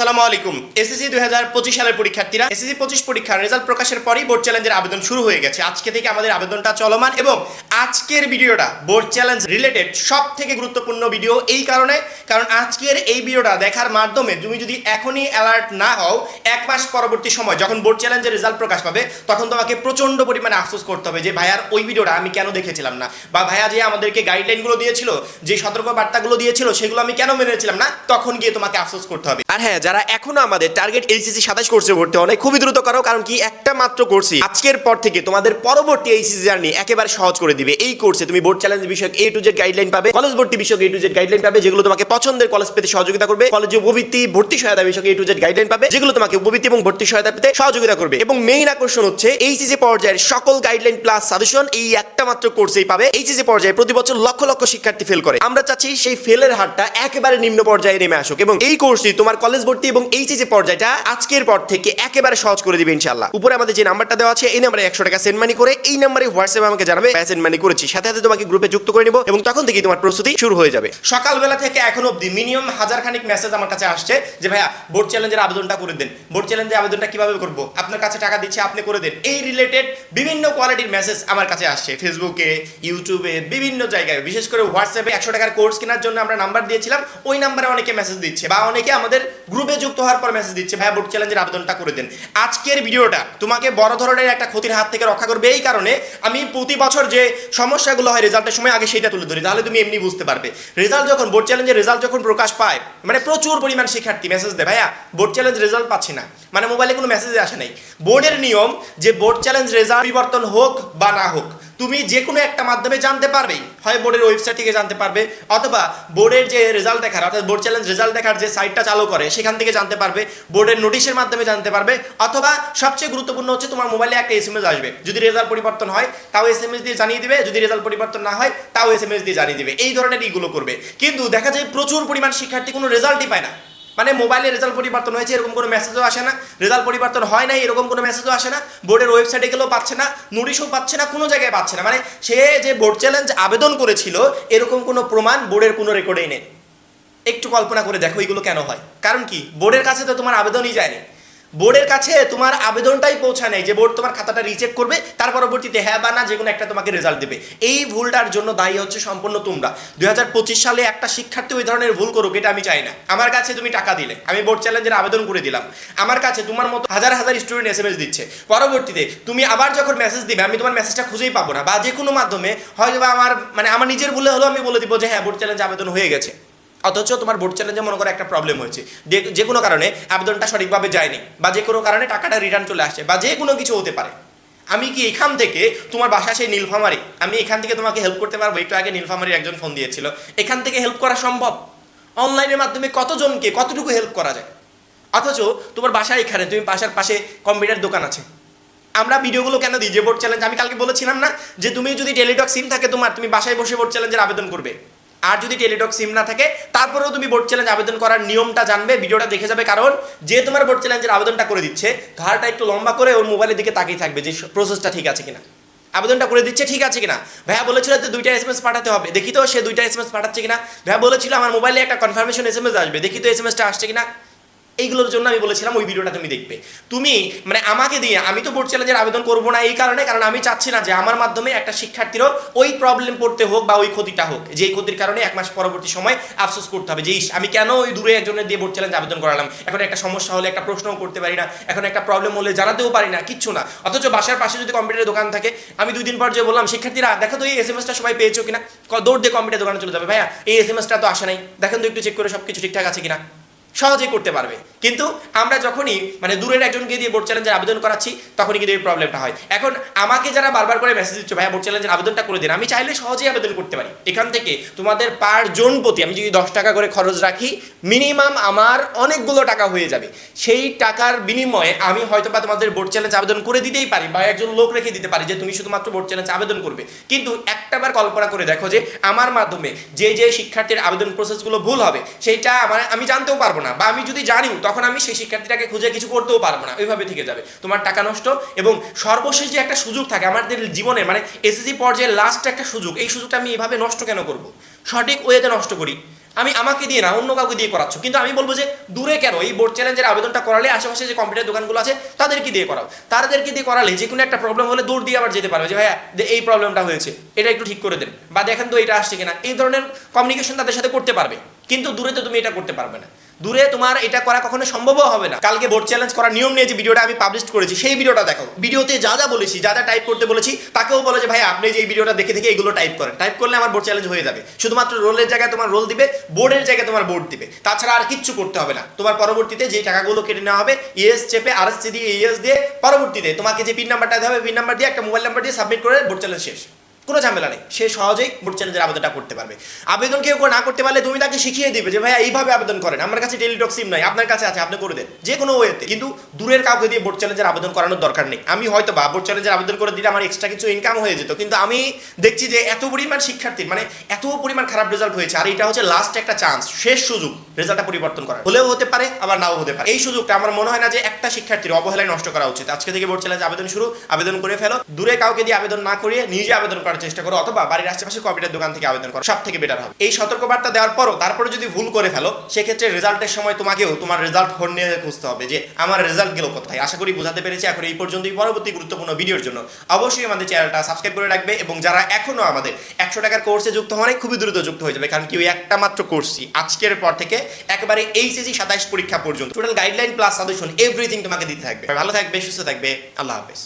আসসালামু আলাইকুম। এসএসসি দুই হাজার পঁচিশ সালের পরীক্ষার্থীরা, এসএসসি পঁচিশ পরীক্ষার রেজাল্ট প্রকাশের পরই বোর্ড চ্যালেঞ্জের আবেদন শুরু হয়ে গেছে। আজকে থেকে আমাদের আবেদনটা চলমান এবং আজকের ভিডিওটা বোর্ড চ্যালেঞ্জ রিলেটেড সব থেকে গুরুত্বপূর্ণ ভিডিও এই কারণে, কারণ আজকের এই ভিডিওটা দেখার মাধ্যমে তুমি যদি এখনই অ্যালার্ট না হও, এক মাস পরবর্তী সময় যখন বোর্ড চ্যালেঞ্জের রেজাল্ট প্রকাশ পাবে, তখন তোমাকে প্রচণ্ড পরিমাণে আফসোস করতে হবে যে, ভাইয়ার ওই ভিডিওটা আমি কেন দেখেছিলাম না? বা, ভাইয়া যে আমাদেরকে গাইডলাইনগুলো দিয়েছিল, যে সতর্ক বার্তাগুলো দিয়েছিল, সেগুলো আমি কেন মেনেছিলাম না? তখন গিয়ে তোমাকে আফসোস করতে হবে। আর হ্যাঁ যারা এখনও আমাদের টার্গেট এইচএসসি সাতাশ কোর্সে ভর্তি হয় খুবই দ্রুত করো, কারণ কি একটা মাত্র কোর্সই আজকের পর থেকে তোমাদের পরবর্তী এইচএসসি জার্নি একেবারে সহজ করে দিবে। এই কোর্সে তুমি বোর্ড চ্যালেঞ্জ বিষয়ক এ টু জেড গাইডলাইন পাবে কলেজ ভর্তি বিষয়ক এ টু জেড গাইডলাইন পাবে, যেগুলো তোমাকে পছন্দের কলেজ পেতে সহযোগিতা করবে কলেজে উপবৃত্তি, ভর্তি সহায়তা বিষয়ক এ টু জেড গাইডলাইন পাবে, যেগুলো তোমাকে উপবৃত্তি এবং ভর্তি সহায়তা পেতে সহযোগিতা করবে। এবং মেইন আকর্ষণ হচ্ছে এইচএসসি পর্যায়ের সকল গাইডলাইন প্লাস সাজেশন এই একটা মাত্র কোর্সেই পাবে। এইচএসসি পর্যায়ে প্রতি বছর লক্ষ লক্ষ শিক্ষার্থী ফেল করে। আমরা চাচ্ছি সেই ফেলের হারটা একেবারে নিম্ন পর্যায়ে নেমে আসুক। এবং এই কোর্সটি তোমার কলেজ ভর্তি এবং এইচএসসি পর্যায়টা, আজকের পর থেকে একেবারে সহজ করে দিবে ইনশাআল্লাহ। উপরে আমাদের যে নাম্বারটা দেওয়া আছে, এই নাম্বারে একশো টাকা সেন্ড মানি করে, এই নাম্বারে হোয়াটসঅ্যাপে আমাকে জানাবে সেন্ড মানি করেছি। সাথে সাথে তোমাকে গ্রুপে যুক্ত করে নিব এবং তখন থেকেই তোমার প্রস্তুতি শুরু হয়ে যাবে। সকালবেলা থেকে এখন অবধি মিনিমাম হাজার খানিক মেসেজ আমার কাছে আসছে যে, ভাইয়া বোর্ড চ্যালেঞ্জের আবেদনটা করে দেন। বোর্ড চ্যালেঞ্জের আবেদনটা কীভাবে করব? আপনার কাছে টাকা দিচ্ছে, আপনি করে দেন। এই রিলেটেড বিভিন্ন কোয়ালিটির মেসেজ আমার কাছে আসছে। ফেসবুকে ইউটিউবে বিভিন্ন জায়গায়। বিশেষ করে হোয়াটসঅ্যাপে একশো টাকার কোর্স কেনার জন্য আমরা নাম্বার দিয়েছিলাম, ওই নাম্বারে অনেকে মেসেজ দিচ্ছে বা অনেকে আমাদের গ্রুপে যুক্ত হওয়ার পর মেসেজ দিচ্ছে, ভাইয়া বোর্ড চ্যালেঞ্জের আবেদনটা করে দেন। আজকের ভিডিওটা তোমাকে বড় ধরনের একটা ক্ষতির হাত থেকে রক্ষা করবে, এই কারণে আমি প্রতি বছর যে সমস্যাগুলো হয় রেজাল্টের সময় আগে সেটা তুলে ধরি, তাহলে তুমি এমনি বুঝতে পারবে। রেজাল্ট যখন বোর্ড চ্যালেঞ্জের রেজাল্ট যখন প্রকাশ পায় মানে প্রচুর পরিমাণ শিক্ষার্থী মেসেজ দেয়, ভাইয়া বোর্ড চ্যালেঞ্জ রেজাল্ট পাচ্ছি না। মানে মোবাইলে কোনো মেসেজ আসে নাই। বোর্ডের নিয়ম যে বোর্ড চ্যালেঞ্জ রেজাল্ট পরিবর্তন হোক বা না হোক তুমি যে কোনো একটা মাধ্যমে জানতে পারবে, হয় বোর্ডের ওয়েবসাইট থেকে জানতে পারবে, অথবা বোর্ডের যে রেজাল্ট দেখার, অর্থাৎ বোর্ড চ্যালেঞ্জ রেজাল্ট দেখার যে সাইটটা চালু করে, সেখান থেকে জানতে পারবে, বোর্ডের নোটিশের মাধ্যমে জানতে পারবে, অথবা সবচেয়ে গুরুত্বপূর্ণ হচ্ছে তোমার মোবাইলে একটা এস আসবে। যদি রেজাল্ট পরিবর্তন হয়, তাও এস দিয়ে জানিয়ে দিবে, যদি রেজাল্ট পরিবর্তন না হয়, তাও এস দিয়ে জানিয়ে দিবে। এই ধরনের এইগুলো করবে। কিন্তু দেখা যায় প্রচুর পরিমাণ শিক্ষার্থী কোনো রেজাল্টই পায় না। মানে মোবাইলে রেজাল্ট পরিবর্তন হয়েছে, এরকম কোনো মেসেজও আসে না। রেজাল্ট পরিবর্তন হয় না এরকম কোনো মেসেজও আসে না। বোর্ডের ওয়েবসাইটে গেলেও পাচ্ছে না নোটিশও পাচ্ছে না, কোনো জায়গায় পাচ্ছে না। মানে সে যে বোর্ড চ্যালেঞ্জ আবেদন করেছিল, এরকম কোনো প্রমাণ বোর্ডের কোনো রেকর্ডেই নেই। একটু কল্পনা করে দেখো এগুলো কেন হয়। কারণ কি? বোর্ডের কাছে তো তোমার আবেদনই যায়নি। বোর্ডের কাছে তোমার আবেদনটাই পৌঁছায় নাই, যে বোর্ড তোমার খাতাটা রিচেক করবে, তার পরবর্তীতে হ্যাঁ বা না যে কোনো একটা তোমাকে রেজাল্ট দেবে। এই ভুলটার জন্য দায়ী হচ্ছে সম্পূর্ণ তোমরা। দু হাজার পঁচিশ সালে একটা শিক্ষার্থী ওই ধরনের ভুল করুক, এটা আমি চাই না। আমার কাছে তুমি টাকা দিলে। আমি বোর্ড চ্যালেঞ্জের আবেদন করে দিলাম। আমার কাছে তোমার মতো হাজার হাজার স্টুডেন্ট এস এস দিচ্ছে। পরবর্তীতে তুমি আবার যখন মেসেজ দিবে, আমি তোমার মেসেজটা খুঁজেই পাবো না। বা যে কোনো মাধ্যমে হয়তো আমার মানে আমার নিজের ভুলে হলেও আমি বলে দিব যে হ্যাঁ বোর্ড চ্যালেঞ্জ আবেদন হয়ে গেছে। অথচ তোমার বোর্ড চ্যালেঞ্জে মনে করো একটা প্রবলেম হয়েছে। যে কোনো কারণে আবেদনটা সঠিকভাবে যায়নি, বা যে কোনো কারণে টাকাটা রিটার্ন চলে আসছে, বা যে কোনো কিছু হতে পারে। আমি কি এখান থেকে তোমার বাসা সেই নীলফামারি, আমি এখান থেকে তোমাকে হেল্প করতে পারব? একটু আগে নীলফামারির একজন ফোন দিয়েছিল। এখান থেকে হেল্প করা সম্ভব? অনলাইনের মাধ্যমে কতজনকে কতটুকু হেল্প করা যায়? অথচ তোমার বাসা এখানে, তুমি বাসার পাশে কম্পিউটার দোকান আছে। আমরা ভিডিওগুলো কেন দিই যে বোর্ড চ্যালেঞ্জ আমি কালকে বলেছিলাম না? যে তুমি যদি টেলিটক সিম থাকে তোমার, তুমি বাসায় বসে বোর্ড চ্যালেঞ্জের আবেদন করবে। আর যদি টেলিটক সিম না থাকে, তারপরেও তুমি বোর্ড চ্যালেঞ্জ আবেদন করার নিয়মটা জানবে, ভিডিওটা দেখে যাবে, কারণ যে তোমার বোর্ড চ্যালেঞ্জের আবেদনটা করে দিচ্ছে ধারটা একটু লম্বা করে ওর মোবাইলের দিকে তাকিয়ে থাকবে যে প্রসেসটা ঠিক আছে কিনা। আবেদনটা করে দিচ্ছে, ঠিক আছে কিনা। ভাইয়া বলেছিল যে দুইটা এস এম এস পাঠাতে হবে। দেখি তো সে দুইটা এস এম এস পাঠাচ্ছে কিনা। ভাইয়া বলেছিল আমার মোবাইলে একটা কনফার্মেশন এস এম এস আসবে। দেখি তো এস এমএসটা আসছে কিনা। এইগুলোর জন্য আমি বলেছিলাম ওই ভিডিওটা তুমি দেখবে। তুমি মানে আমাকে দিয়ে, আমি তো বোর্ড চ্যালেঞ্জের আবেদন করব না এই কারণে, কারণ আমি চাচ্ছি না যে আমার মাধ্যমে একটা শিক্ষার্থীরও ওই প্রবলেম পড়তে হোক বা ওই ক্ষতিটা হোক। যে ক্ষতির কারণে এক মাস পরবর্তী সময় আফসোস করতে হবে যে আমি কেন ওই দূরে একজনের দিয়ে বোর্ড চ্যালেঞ্জ আবেদন করালাম? এখন একটা সমস্যা হলে, একটা প্রশ্নও করতে পারি না। এখন একটা প্রবলেম হলে জানাতেও পারি না, কিচ্ছু না। অথচ বাসার পাশে যদি কম্পিউটারের দোকান থাকে, আমি দুই দিন পর যে বললাম, শিক্ষার্থীরা, দেখো তো এই এস এম এসটা সবাই পেয়েছ কিনা? দৌড় দিয়ে কম্পিউটার দোকানে চলে যাবে, ভাইয়া, এই এস এম এসটা তো আসে নাই। দেখেন তো একটু চেক করে সব কিছু ঠিকঠাক আছে কিনা? সহজেই করতে পারবে। কিন্তু আমরা যখনই মানে দূরের একজনকে দিয়ে বোর্ড চ্যালেঞ্জের আবেদন করাচ্ছি, তখনই কিন্তু এই প্রবলেমটা হয়। এখন আমাকে যারা বারবার করে মেসেজ দিচ্ছে, ভাইয়া বোর্ড চ্যালেঞ্জের আবেদনটা করে দিন। আমি চাইলে সহজেই আবেদন করতে পারি। এখান থেকে তোমাদের পার জন প্রতি, আমি যদি দশ টাকা করে খরচ রাখি মিনিমাম আমার অনেকগুলো টাকা হয়ে যাবে। সেই টাকার বিনিময়ে আমি হয়তো বা তোমাদের বোর্ড চ্যালেঞ্জ আবেদন করে দিতেই পারি বা একজন লোক রেখে দিতে পারি যে, তুমি শুধুমাত্র বোর্ড চ্যালেঞ্জ আবেদন করবে। কিন্তু একটাবার কল্পনা করে দেখো যে, আমার মাধ্যমে যে যে শিক্ষার্থীর আবেদন প্রসেসগুলো ভুল হবে, সেইটা আমার, আমি জানতেও পারব না। বা আমি যদি জানিও, তখন আমি সেই শিক্ষার্থীটাকে খুঁজে কিছু করতেও পারব না। ওইভাবে থেকে যাবে। তোমার টাকা নষ্ট এবং সর্বশেষ যে একটা সুযোগ থাকে আমাদের জীবনে মানে এসএসসি পর্যায়ে লাস্ট একটা সুযোগ, এই সুযোগটা আমি এভাবে নষ্ট কেন করব? সঠিক ওয়েতে নষ্ট করি। আমি আমাকে দিয়ে না, অন্য কাউকে দিয়ে করাচ্ছ। কিন্তু আমি বলব যে, দূরে কেন? এই বোর্ড চ্যালেঞ্জের আবেদনটা করালে আশেপাশে যে কম্পিউটার দোকানগুলো আছে, তাদেরকে দিয়ে করাও। তাদেরকে দিয়ে করালে যে কোনো একটা প্রবলেম হলে দূর দিয়ে আবার যেতে পারবে যে, ভাইয়া যে এই প্রবলেমটা হয়েছে। এটা একটু ঠিক করে দেন। বা দেখেন তো এটা আসছে কিনা। এই ধরনের কমিউনিকেশন তাদের সাথে করতে পারবে। কিন্তু দূরে তো তুমি এটা করতে পারবে না। দূরে তোমার এটা করা কখনো সম্ভবও হবে না। কালকে বোর্ড চ্যালেঞ্জ করার নিয়ম নিয়ে যে ভিডিওটা আমি পাবলিশ করেছি, সেই ভিডিওটা দেখো। ভিডিওতে যা যা বলেছি, যা যা টাইপ করতে বলেছি, তাকেও বলে যে, ভাই, আপনি যে এই ভিডিওটা দেখে দেখে এগুলো টাইপ করেন। টাইপ করলে আমার বোর্ড চ্যালেঞ্জ হয়ে যাবে। শুধুমাত্র রোলের জায়গায় তোমার রোল দিবে বোর্ডের জায়গায় তোমার বোর্ড দিবে। তাছাড়া আর কিচ্ছু করতে হবে না। তোমার পরবর্তীতে যে টাকাগুলো কেটে নেওয়া হবে ইএস চেপে আর এস দিয়ে ইএস দিয়ে পরবর্তীতে তোমাকে যে পিন নাম্বারটা দেওয়া হবে পিন নাম্বার দিয়ে একটা মোবাইল নাম্বার দিয়ে সাবমিট করে বোর্ড চ্যালেঞ্জ শেষ। কোনো ঝামেলা নেই। সে সহজেই বোর্ড চ্যালেঞ্জের আবেদনটা করতে পারবে। আবেদন কেউ না করতে পারলে তুমি তাকে শিখিয়ে দিবে যে, ভাইয়া, এইভাবে আবেদন করেন। আমার কাছে টেলিটক সিম নাই, আপনার কাছে আছে, আপনি করে দেন। যে কোনো ওয়েতে। কিন্তু দূরের কাউকে দিয়ে বোর্ড চ্যালেঞ্জের আবেদন করানোর দরকার নেই। আমি হয়তো বা বোর্ড চ্যালেঞ্জের আবেদন করে দিলে আমার এক্সট্রা কিছু ইনকাম হয়ে যেত। কিন্তু আমি দেখছি যে এত পরিমাণ শিক্ষার্থীর মানে এত পরিমাণ খারাপ রেজাল্ট হয়েছে। আর এটা হচ্ছে লাস্ট একটা চান্স শেষ সুযোগ রেজাল্টটা পরিবর্তন করার। হলেও হতে পারে, আবার নাও হতে পারে। এই সুযোগটা আমার মনে হয় না যে একটা শিক্ষার্থীর অবহেলায় নষ্ট করা উচিত। আজকে থেকে বোর্ড চ্যালেঞ্জ আবেদন শুরু, আবেদন করে ফেলো। দূরে কাউকে দিয়ে আবেদন না করিয়ে নিজে আবেদন করার চেষ্টা করো অথবা বাড়ির আশেপাশে কম্পিউটার দোকান থেকে আবেদন করো সব থেকে বেটার হবে। এই সতর্কবার্তা দেওয়ার পরও তারপরে যদি ভুল করে ফেলো, সেক্ষেত্রে রেজাল্টের সময় তোমাকেও তোমার রেজাল্ট ফোন নিয়ে খুঁজতে হবে যে আমার রেজাল্ট গেল কোথায়। আশা করি বোঝাতে পেরেছি, এখন এই পর্যন্তই। পরবর্তী গুরুত্বপূর্ণ ভিডিওর জন্য অবশ্যই আমাদের চ্যানেলটা সাবস্ক্রাইব করে রাখবে এবং যারা এখনও আমাদের একশো টাকার কোর্সে যুক্ত হওয়ার খুবই দ্রুত যুক্ত হয়ে যাবে, কারণ কি ওই একটা মাত্র কোর্সই আজকের পর থেকে একেবারে এইচএসি সাতাইশ পরীক্ষা পর্যন্ত। Total guideline plus suggestion everything তোমাকে দিতে থাকবে। ভালো থাকবে, সুস্থ থাকবে, আল্লাহ হাফেজ।